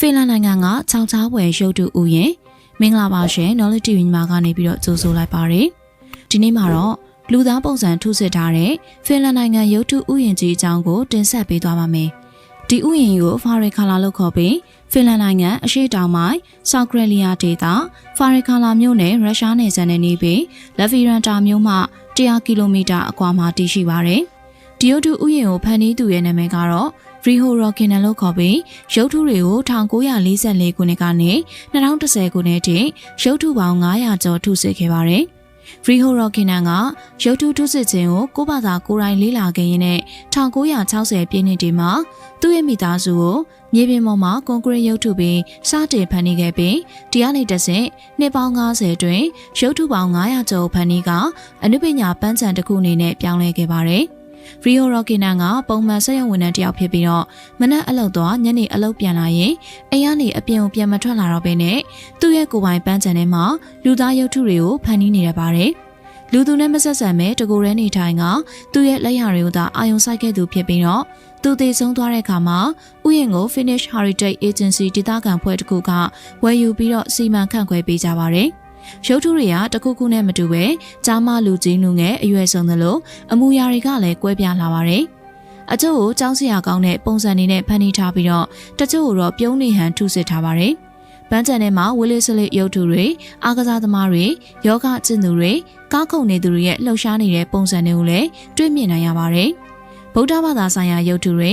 ဖင်လန်နိုင်ငံကချောင်းချားဝယ်ရုပ်တုဥယျာဉ်မင်္ဂလာပါရှင် Knowledge TV ညီမကနေပြီးတော့ကြိုဆိုလိုက်ပါရယ်ဒီနေ့မှာတော့လူသားပုံစံထုစစ်ထားတဲ့ဖင်လန်နိုင်ငံရုပ်တုဥယျာဉ်ကြီးအကြောင်းကိုတင်ဆက်ပေးသွားပါမယ်ဒီဥယျာဉ်ကိုဖာရီခါလာလို့ခေါ်ပြီးဖင်လန်နိုင်ငံအရှေ့တောင်ပိုင်းဆောက်ဂရက်လီယာဒေသဖာရီခါလာမြို့နယ်ရုရှားနယ်စပ်နဲ့နေပြီးလက်ဖီရန်တာမြို့မှ100ကီလိုမီတာအကွာမှာတည်ရှိပါတယ်ဒီရုပ်တုဥယျာဉ်ကိုဖန်တီးသူရဲ့နာမည်ကတော့ Freeho Rockin လို့ခေါ်ပြီးရုပ်ထုတွေကို1944ခုနှစ်ကနေ2010ခုနှစ်ထိရုပ်ထုပေါင်း900ကျော်ထုစစ်ခဲ့ပါတယ်။ Freeho Rockin ကရုပ်ထုထုစစ်ခြင်းကိုကိုယ့်ဘာသာကိုယ်တိုင်လေ့လာခဲ့ရင်းနဲ့1960ပြည့်နှစ်ဒီမှာသူ့ရဲ့မိသားစုကိုမြေပြင်ပေါ်မှာကွန်ကရစ်ရုပ်ထုပြီးစတင်ဖန်တီးခဲ့ပြီးတရားနေတဆင့်နှစ်ပေါင်း90အတွင်းရုပ်ထုပေါင်း900ကျော်ဖန်တီးကအနုပညာပန်းချံတစ်ခုအနေနဲ့ပြောင်းလဲခဲ့ပါတယ်။ Rio Rockinan ကပုံမှန်ဆက်ရုံဝန်ထမ်းတစ်ယောက်ဖြစ်ပြီးတော့မနက်အလုပ်သွားညနေအလုပ်ပြန်လာရင်အိမ်ကနေအပြင်ကိုပြန်မထွက်လာတော့ဘဲနဲ့သူ့ရဲ့ကိုယ်ပိုင်ပန်းချန်ထဲမှာလူသားရုပ်ထုတွေကိုဖန်တီးနေရပါတယ်။လူသူနဲ့မဆက်ဆံမဲ့တကူရဲနေထိုင်ကသူ့ရဲ့လက်ရာတွေကိုသာအာယုံစိုက်ခဲ့သူဖြစ်ပြီးတော့သူတည်ဆုံးသွားတဲ့အခါမှာဥယျာဉ်ကို Finish Heritage Agency ဒေသခံဖွဲ့တစ်ခုကဝယ်ယူပြီးတော့စီမံခန့်ခွဲပေးကြပါတယ်။ ရုပ်ထုတွေကတခုခုနဲ့မတူပဲကြားမလူကြီးလူငယ်အရွယ်ဆုံးသလိုအမူအရာတွေကလည်းကွဲပြားလာပါတယ်။အချို့ကိုကြောင်းစရာကောင်းတဲ့ပုံစံတွေနဲ့ဖန်တီးထားပြီးတော့တချို့ကိုတော့ပြုံးနေဟန်ထုစစ်ထားပါတယ်။ပန်းချန်ထဲမှာဝီလစ်စလစ်ရုပ်ထုတွေအားကစားသမားတွေယောဂကျင့်သူတွေကားခုန်နေသူတွေရဲ့လှုပ်ရှားနေတဲ့ပုံစံတွေကိုလည်းတွေ့မြင်နိုင်ရပါတယ်။ဗုဒ္ဓဘာသာဆိုင်ရာရုပ်ထုတွေ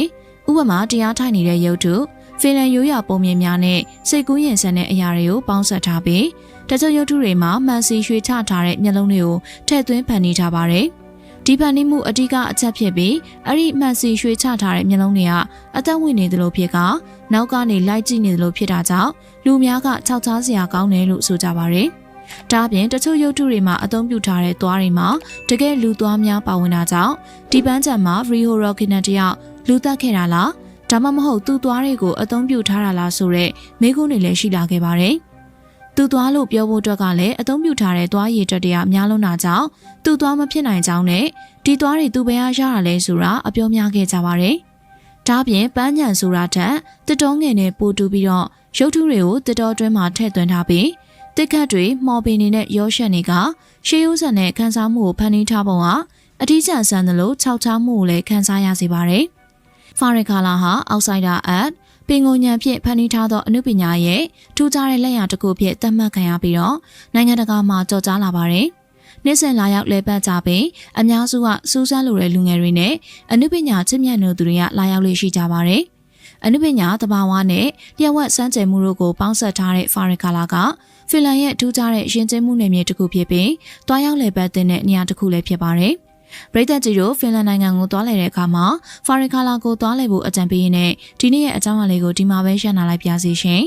ဥပမာတရားထိုင်နေတဲ့ရုပ်ထုဖင်လန်ရိုးရာပုံမြင်များနဲ့စိတ်ကူးရင်ဆန်တဲ့အရာတွေကိုပေါင်းစပ်ထားပြီး တချို့ရုပ်ထုတွေမှာမှန်စီရွှေချထားတဲ့မျက်လုံးတွေကိုထည့်သွင်းဖန်တီးထားပါတယ်။ဒီဖန်တီးမှုအဓိကအချက်ဖြစ်ပြီးအဲ့ဒီမှန်စီရွှေချထားတဲ့မျက်လုံးတွေကအသက်ဝင်နေသလိုဖြစ်ကနောက်ကနေလိုက်ကြည့်နေသလိုဖြစ်တာကြောင့်လူများကခြောက်ချားစရာကောင်းတယ်လို့ဆိုကြပါတယ်။ဒါအပြင်တချို့ရုပ်ထုတွေမှာအသုံးပြုထားတဲ့သွားတွေမှာတကယ်လူသွားများပါဝင်တာကြောင့်ဒီပန်းချံမှာ Rio Rockinan တယောက်လူသက်ခဲ့တာလားဒါမှမဟုတ်သူ့သွားတွေကိုအသုံးပြုထားတာလားဆိုတဲ့မေးခွန်းတွေလည်းရှိလာခဲ့ပါတယ်။ သူသွားလို့ပြောဖို့အတွက်ကလည်းအသုံးပြုထားတဲ့သွားရည်တက်တရအများလုံးတာကြောင့်သူသွားမဖြစ်နိုင်ကြောင်းနဲ့ဒီသွားတွေသူဘယ်ဟာရတာလဲဆိုတာအပြောများခဲ့ကြပါတယ်။ဒါပြင်ပန်းညံဆိုတာထက်တစ်တော်ငယ်နဲ့ပိုတူပြီးတော့ရုပ်ထုတွေကိုတစ်တော်တွင်းမှာထည့်သွင်းထားပြီးတစ်ခတ်တွေမော်ပင်နေတဲ့ရောရှက်တွေကရှေးဦးဆန်တဲ့ခန်းစားမှုကိုဖန်တီးထားပုံကအထီးကျန်ဆန်သလိုခြောက်ချားမှုကိုလည်းခန်းစားရစေပါတယ်။ဖာရီကာလာဟာအောက်ဆိုင်ဒါအက် ပင်ကိုညံဖြင့်ဖန်တီးထားသောအမှုပညာရဲ့ထူးခြားတဲ့လက်ရာတစ်ခုဖြစ်သတ်မှတ်ခံရပြီးတော့နိုင်ငံတကာမှာကြော်ကြားလာပါတယ်။နေ့စဉ်လာရောက်လဲပတ်ကြပြီးအများစုကစူးစမ်းလိုတဲ့လူငယ်တွေနဲ့အမှုပညာချစ်မြတ်နိုသူတွေကလာရောက်လေးရှိကြပါတယ်။အမှုပညာတဘာဝနဲ့လျှက်ဝက်စမ်းကြယ်မှုတို့ကိုပေါင်းစပ်ထားတဲ့ဖာရီကာလာကဖင်လန်ရဲ့ထူးခြားတဲ့ရှင်ကျင်းမှုနယ်မြေတစ်ခုဖြစ်ပြီးတွားရောက်လဲပတ်တဲ့နေရာတစ်ခုလည်းဖြစ်ပါတယ်။ ပရိသတ်ကြီးတို့ဖင်လန်နိုင်ငံကိုသွားလည်တဲ့အခါမှာဖာရီကာလာကိုသွားလည်ဖို့အကြံပေးရင်းနဲ့ဒီနေ့ရဲ့အကြောင်းအရာလေးကိုဒီမှာပဲရှင်းနာလိုက်ပါစီရှင်